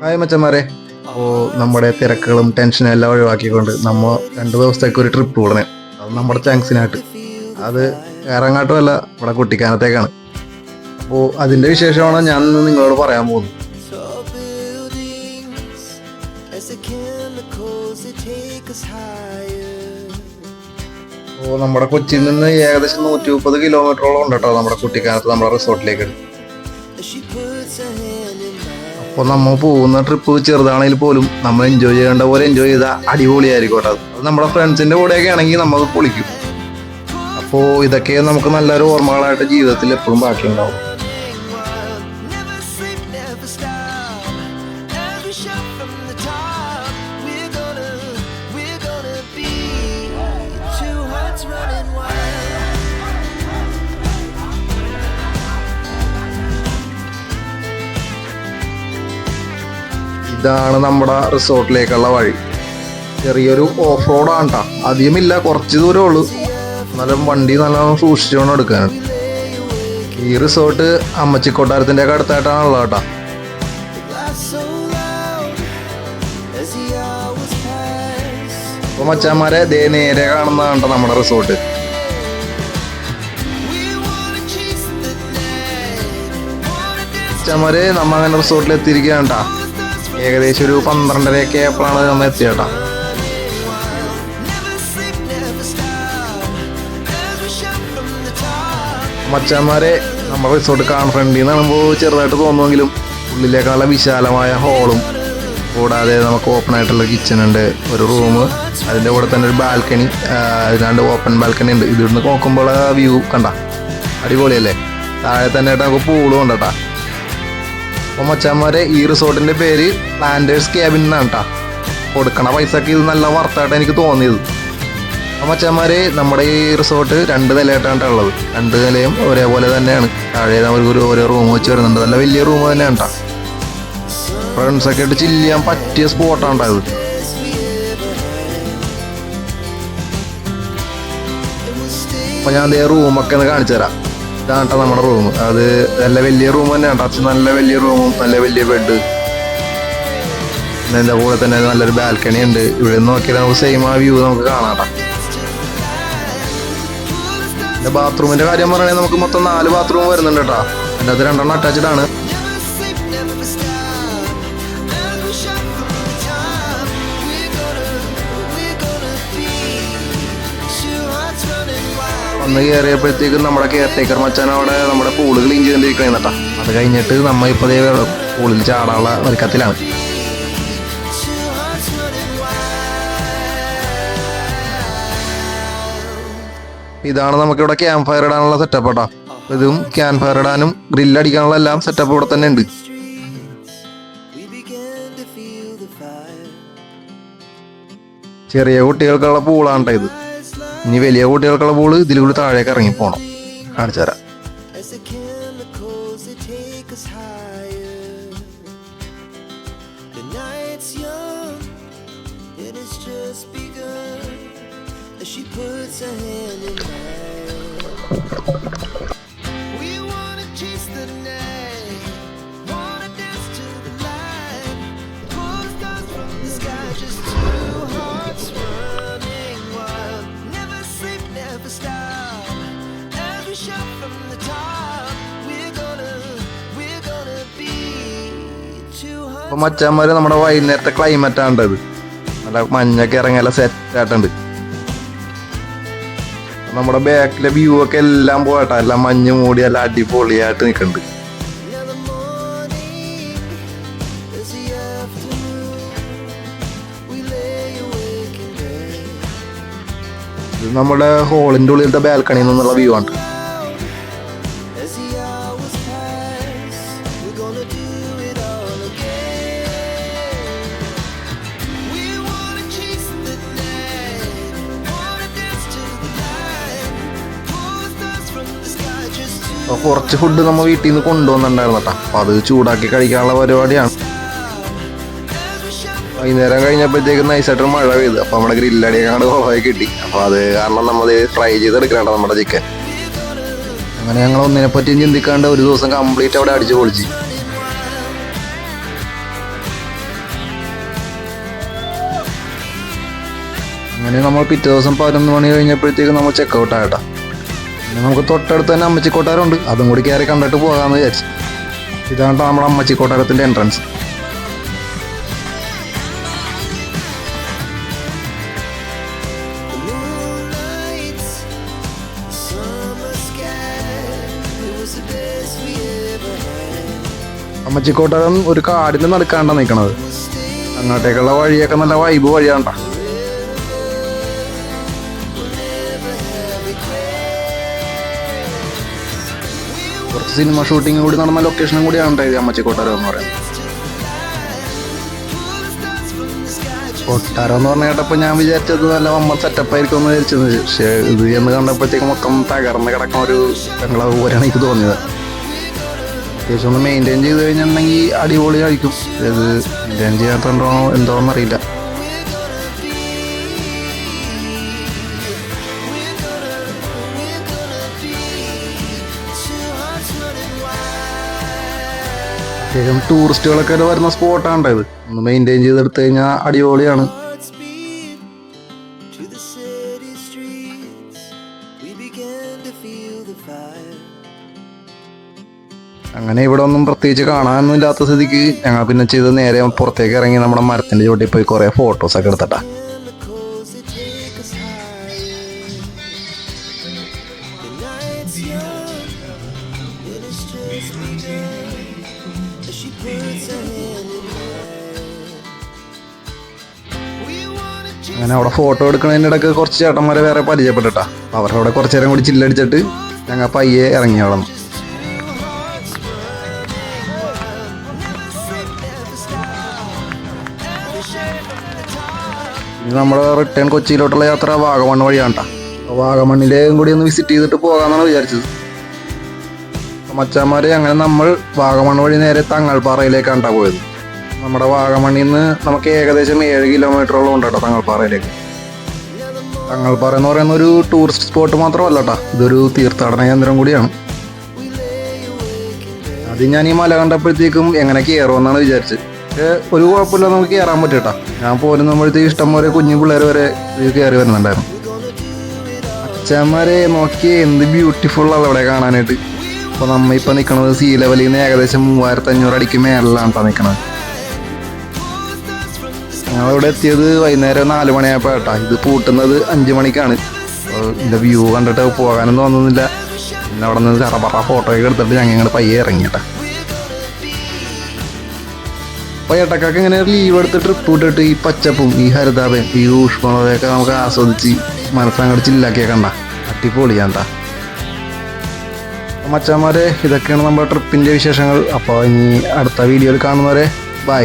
Hi മച്ചന്മാരെ. അപ്പോൾ നമ്മുടെ തിരക്കുകളും ടെൻഷനും എല്ലാം ഒഴിവാക്കിക്കൊണ്ട് നമ്മൾ രണ്ട് ദിവസത്തേക്ക് ഒരു ട്രിപ്പ് വിടണേ അത് നമ്മുടെ ചാങ്സിനായിട്ട് അത് ഏറങ്ങാട്ടുമല്ല നമ്മുടെ കുട്ടിക്കാനത്തേക്കാണ്. അപ്പോൾ അതിന്റെ വിശേഷമാണ് ഞാൻ ഇന്ന് നിങ്ങളോട് പറയാൻ പോകുന്നത്. അപ്പോൾ നമ്മുടെ കൊച്ചിയിൽ നിന്ന് ഏകദേശം നൂറ്റി മുപ്പത് കിലോമീറ്ററോളം ഉണ്ട് കേട്ടോ നമ്മുടെ കുട്ടിക്കാനത്ത് നമ്മുടെ റിസോർട്ടിലേക്ക് അപ്പോൾ നമ്മൾ പോകുന്ന ട്രിപ്പ് ചെറുതാണെങ്കിൽ പോലും നമ്മൾ എൻജോയ് ചെയ്യേണ്ട പോലെ എൻജോയ് ചെയ്താൽ അടിപൊളിയായിരിക്കും കേട്ടോ. അത് അത് നമ്മുടെ ഫ്രണ്ട്സിന്റെ കൂടെയൊക്കെ ആണെങ്കിൽ നമുക്ക് പൊളിക്കും. അപ്പോൾ ഇതൊക്കെ നമുക്ക് നല്ലൊരു ഓർമ്മകളായിട്ട് ജീവിതത്തിൽ എപ്പോഴും ബാക്കിയുണ്ടാവും. ഇതാണ് നമ്മുടെ റിസോർട്ടിലേക്കുള്ള വഴി. ചെറിയൊരു ഓഫ് റോഡാണ് കേട്ടോ അധികമില്ല കുറച്ച് ദൂരമേ ഉള്ളൂ. എന്നാലും വണ്ടി നല്ലോണം സൂക്ഷിച്ചുകൊണ്ട് എടുക്കാനാണ് ഈ റിസോർട്ട് അമ്മച്ചിക്കൊട്ടാരത്തിന്റെ ഒക്കെ അടുത്തായിട്ടാണ് ഉള്ളത് കേട്ടോ മച്ചാന്മാരെ ദേ നേരെ കാണുന്നതാണ് നമ്മുടെ റിസോർട്ട്. മച്ചാന്മാരെ നമ്മ അങ്ങനെ റിസോർട്ടിൽ എത്തിയിരിക്കുകയാണ് കേട്ടോ ഏകദേശം ഒരു പന്ത്രണ്ടരയൊക്കെ ആയപ്പോഴാണ് നമ്മൾ എത്തിയേട്ടാ. മച്ചാന്മാരെ നമ്മുടെ റിസോർട്ട് കാണാൻ ഫ്രണ്ടിൽ നിന്ന് കാണുമ്പോൾ ചെറുതായിട്ട് തോന്നുമെങ്കിലും ഉള്ളിലേക്കുള്ള വിശാലമായ ഹോളും കൂടാതെ നമുക്ക് ഓപ്പൺ ആയിട്ടുള്ള കിച്ചൺ ഉണ്ട് ഒരു റൂം അതിന്റെ കൂടെ തന്നെ ഒരു ബാൽക്കണി അതിനാണ്ട് ഓപ്പൺ ബാൽക്കണി ഉണ്ട്. ഇതിവിടുന്ന് നോക്കുമ്പോൾ ആ വ്യൂ കണ്ട. അടിപൊളിയല്ലേ? താഴെ തന്നെ നമുക്ക് പൂളും ഉണ്ട് കേട്ടാ അപ്പോൾ മച്ചാന്മാരെ ഈ റിസോർട്ടിന്റെ പേര് പ്ലാന്റേഴ്സ് ക്യാബിൻ എന്നാണ് കേട്ടാ കൊടുക്കണ പൈസക്ക് ഇത് നല്ല വർത്തായിട്ട് എനിക്ക് തോന്നിയത്. അപ്പം മച്ചാന്മാരെ നമ്മുടെ ഈ റിസോർട്ട് രണ്ട് നിലയായിട്ടാണ് ഉള്ളത്. രണ്ട് നിലയും ഒരേപോലെ തന്നെയാണ്. താഴെ അവർക്കൊരു ഓരോ റൂം വെച്ച് വരുന്നുണ്ട്. നല്ല വലിയ റൂം തന്നെയാണ് കേട്ടോ ഫ്രണ്ട്സൊക്കെ ആയിട്ട് ചില്ല് ചെയ്യാൻ പറ്റിയ സ്പോട്ടാണ് ഉണ്ടായത് അപ്പം ഞാൻ അതേ റൂമൊക്കെ ഒന്ന് കാണിച്ചു തരാം ഇതാണ് നമ്മുടെ റൂം അത് നല്ല വലിയ റൂം തന്നെയാണ്. ടച്ച് നല്ല വലിയ റൂമും നല്ല വലിയ ബെഡ് എന്റെ കൂടെ തന്നെ നല്ലൊരു ബാൽക്കണി ഉണ്ട്. ഇവിടെ നിന്ന് നോക്കിയാൽ നമുക്ക് സെയിം ആ വ്യൂ നമുക്ക് കാണാം പിന്നെ ബാത്റൂമിന്റെ കാര്യം പറയുകയാണെങ്കിൽ നമുക്ക് മൊത്തം നാല് ബാത്റൂം വരുന്നുണ്ട് കേട്ടോ അതിന്റെ അത് രണ്ടെണ്ണം അറ്റാച്ച്ഡ് ആണ്. വന്ന് കയറിയപ്പോഴത്തേക്കും നമ്മുടെ കെയർ ടേക്കർ മച്ചാൻ അവിടെ നമ്മുടെ പൂൾ ക്ലീൻ ചെയ്തുകൊണ്ടിരിക്കണേ കേട്ടോ. അത് കഴിഞ്ഞിട്ട് നമ്മൾ ഇപ്പോൾ പൂളിൽ ചാടാനുള്ള ഒരുക്കത്തിലാണ്. ഇതാണ് നമുക്കിവിടെ ക്യാമ്പ് ഫയർ ഇടാനുള്ള സെറ്റപ്പ് കേട്ടോ. ഇതും ക്യാമ്പ് ഫയർ ഇടാനും ഗ്രില്ല് അടിക്കാനുള്ള എല്ലാം സെറ്റപ്പ് ഇവിടെ തന്നെ ഉണ്ട്. ചെറിയ കുട്ടികൾക്കുള്ള പൂളാണ് ഇത്. ഇനി വലിയ കുട്ടികൾക്കുള്ള ബോൾ ഇതിൽ കൂടി താഴേക്ക് ഇറങ്ങി പോണം കാണിച്ചു തരാം She puts a hand in mine. അപ്പൊ മച്ചാന്മാര് നമ്മുടെ വൈകുന്നേരത്തെ ക്ലൈമറ്റ് ആണ് ഇത്. നല്ല മഞ്ഞൊക്കെ ഇറങ്ങി സെറ്റ് ആയിട്ടുണ്ട്. നമ്മുടെ ബാക്കിലെ വ്യൂ ഒക്കെ എല്ലാം പോകട്ടെ. എല്ലാം മഞ്ഞ് മൂടി എല്ലാം അടിപൊളിയായിട്ട് നിൽക്കുന്നുണ്ട് നമ്മുടെ ഹോളിന്റെ ഉള്ളിലത്തെ ബാൽക്കണിയിൽ നിന്നുള്ള വ്യൂ ആണ് അപ്പൊ കുറച്ച് ഫുഡ് നമ്മൾ വീട്ടിൽ നിന്ന് കൊണ്ടുവന്നിട്ടുണ്ടായിരുന്നു കേട്ടോ. അപ്പോൾ അത് ചൂടാക്കി കഴിക്കാനുള്ള പരിപാടിയാണ്. വൈകുന്നേരം കഴിഞ്ഞപ്പോഴത്തേക്ക് നൈസായിട്ട് മഴ പെയ്തു. അപ്പൊ നമ്മുടെ ഗ്രില്ലടിയാണ് കുറവായി കിട്ടി. അപ്പൊ അത് കാരണം നമ്മൾ ഫ്രൈ ചെയ്തെടുക്കണം നമ്മുടെ ചിക്കൻ അങ്ങനെ ഞങ്ങൾ ഒന്നിനെ പറ്റിയും ചിന്തിക്കാണ്ട് ഒരു ദിവസം കംപ്ലീറ്റ് അവിടെ അടിച്ചു പൊളിച്ചു. അങ്ങനെ നമ്മൾ പിറ്റേ ദിവസം പതിനൊന്ന് മണി കഴിഞ്ഞപ്പോഴത്തേക്ക് നമ്മൾ ചെക്കൗട്ട് ആയിട്ടാ നമുക്ക് തൊട്ടടുത്ത് തന്നെ അമ്മച്ചി കൊട്ടാരമുണ്ട് അതും കൂടി കയറി കണ്ടിട്ട് പോകാമെന്ന് വിചാരിച്ചു ഇതാണ് നമ്മുടെ അമ്മച്ചി കൊട്ടാരത്തിന്റെ entrance The moonlight, the summer sky. It was the best we ever had. അമ്മച്ചി കൊട്ടാരം ഒരു കാടിന്റെ നടുക്കാണ്ടാണ് നിൽക്കണത് അങ്ങോട്ടേക്കുള്ള വഴിയൊക്കെ നല്ല വൈബ് വഴിയാണ്ടാ സിനിമ ഷൂട്ടിംഗ് കൂടി നടന്ന ലൊക്കേഷനും കൂടിയാണ് ഇത് അമ്മച്ചി കൊട്ടാരം എന്ന് പറയുന്നത്. കൊട്ടാരം എന്ന് പറഞ്ഞ കേട്ടപ്പോൾ ഞാൻ വിചാരിച്ചത് നല്ല അമ്മ സെറ്റപ്പ് ആയിരിക്കും എന്ന് വിചാരിച്ചത് പക്ഷേ ഇത് എന്ന് കണ്ടപ്പോഴത്തേക്ക് മൊത്തം തകർന്ന് കിടക്കുന്ന ഒരു ബംഗ്ലാവ് പോലെയാണ് എനിക്ക് തോന്നിയത്. അത്യാവശ്യം ഒന്ന് മെയിന്റെയിൻ ചെയ്ത് കഴിഞ്ഞിട്ടുണ്ടെങ്കിൽ അടിപൊളിയായിരിക്കും. ഇത് മെയിന്റെയിൻ ചെയ്യാത്തതുകൊണ്ടോ എന്തോന്നറിയില്ല അത്യാവശ്യം ടൂറിസ്റ്റുകളൊക്കെ വരുന്ന സ്പോട്ടാണ് ഇത് ഒന്ന് മെയിന്റെയിൻ ചെയ്തെടുത്തു കഴിഞ്ഞാൽ അടിപൊളിയാണ്. അങ്ങനെ ഇവിടെ ഒന്നും പ്രത്യേകിച്ച് കാണാനൊന്നും ഇല്ലാത്ത സ്ഥിതിക്ക് ഞങ്ങൾ പിന്നെ ചെയ്ത് നേരെ പുറത്തേക്ക് ഇറങ്ങി നമ്മുടെ മരത്തിന്റെ ചുവട്ടിൽ പോയി കുറേ ഫോട്ടോസൊക്കെ എടുത്തട്ടാ Chemicals അങ്ങനെ അവിടെ ഫോട്ടോ എടുക്കുന്നതിന്റെ ഇടയ്ക്ക് കുറച്ച് ചേട്ടന്മാരെ വേറെ പരിചയപ്പെട്ടിട്ടാ. അവരുടെ അവരവിടെ കുറച്ച് നേരം കൂടി ചില്ലടിച്ചിട്ട് ഞങ്ങൾ പയ്യെ ഇറങ്ങി വളർന്നു നമ്മുടെ റിട്ടേൺ കൊച്ചിയിലോട്ടുള്ള യാത്ര വാഗമൺ വഴിയാണ് കേട്ടോ വാഗമണ്ണിലേയും കൂടി ഒന്ന് വിസിറ്റ് ചെയ്തിട്ട് പോകാമെന്നാണ് വിചാരിച്ചത്. മച്ചാന്മാരെ അങ്ങനെ നമ്മൾ വാഗമൺ വഴി നേരെ തങ്ങൾപ്പാറയിലേക്കാണ് ട്ടാ പോയത്. നമ്മുടെ വാഗമണ്ണിൽ നിന്ന് നമുക്ക് ഏകദേശം ഏഴ് കിലോമീറ്ററോളം ഉണ്ട് കേട്ടോ തങ്ങൾപ്പാറയിലേക്ക്. തങ്ങൾപ്പാറ എന്ന് പറയുന്ന ഒരു ടൂറിസ്റ്റ് സ്പോട്ട് മാത്രമല്ല കേട്ടോ ഇതൊരു തീർത്ഥാടന കേന്ദ്രം കൂടിയാണ്. അത് ഞാൻ ഈ മല കണ്ടപ്പോഴത്തേക്കും എങ്ങനെ കയറുമെന്നാണ് വിചാരിച്ചത്. ഒരു കുഴപ്പമില്ല നമുക്ക് കയറാൻ പറ്റും കേട്ടോ ഞാൻ പോരുമ്പോഴത്തേക്ക് ഇഷ്ടം പോലെ കുഞ്ഞു പിള്ളേർ വരെ കയറി വരുന്നുണ്ടായിരുന്നു. അച്ഛന്മാരെ നോക്കിയേ എന്ത് ബ്യൂട്ടിഫുൾ ആണ് അവിടെ കാണാനായിട്ട്. അപ്പോൾ നമ്മൾ ഇപ്പോൾ നിൽക്കുന്നത് സി ലെവലിൽ നിന്ന് ഏകദേശം മൂവായിരത്തി അഞ്ഞൂറ് അടിക്ക് മേളിലാണ് കേട്ടോ നിൽക്കുന്നത് ഞങ്ങളിവിടെ എത്തിയത് വൈകുന്നേരം നാല് മണിയായപ്പോൾ കേട്ടോ ഇത് പൂട്ടുന്നത് അഞ്ച് മണിക്കാണ്. ഇതിന്റെ വ്യൂ കണ്ടിട്ട് പോകാനും തോന്നുന്നില്ല. പിന്നെ അവിടെ നിന്ന് ചറപറ ഫോട്ടോ ഒക്കെ എടുത്തിട്ട് ഞങ്ങൾ ഇങ്ങോട്ട് പയ്യെ ഇറങ്ങി കേട്ടോ അപ്പോൾ ഏട്ടക്കൊക്കെ ഇങ്ങനെ ലീവ് എടുത്ത് ട്രിപ്പ് വിട്ടിട്ട് ഈ പച്ചപ്പും ഈ ഹരിതാപയും ഈ ഊഷ്മളതയൊക്കെ നമുക്ക് ആസ്വദിച്ച് മനസ്സങ്ങോട്ട് ചില്ലാക്കിയൊക്കെ അടിപൊളിയാണ്ടാ മച്ചന്മാരെ ഇതൊക്കെയാണ് നമ്മുടെ ട്രിപ്പിന്റെ വിശേഷങ്ങൾ. അപ്പോൾ ഇനി അടുത്ത വീഡിയോയിൽ കാണുന്നവരെ ബൈ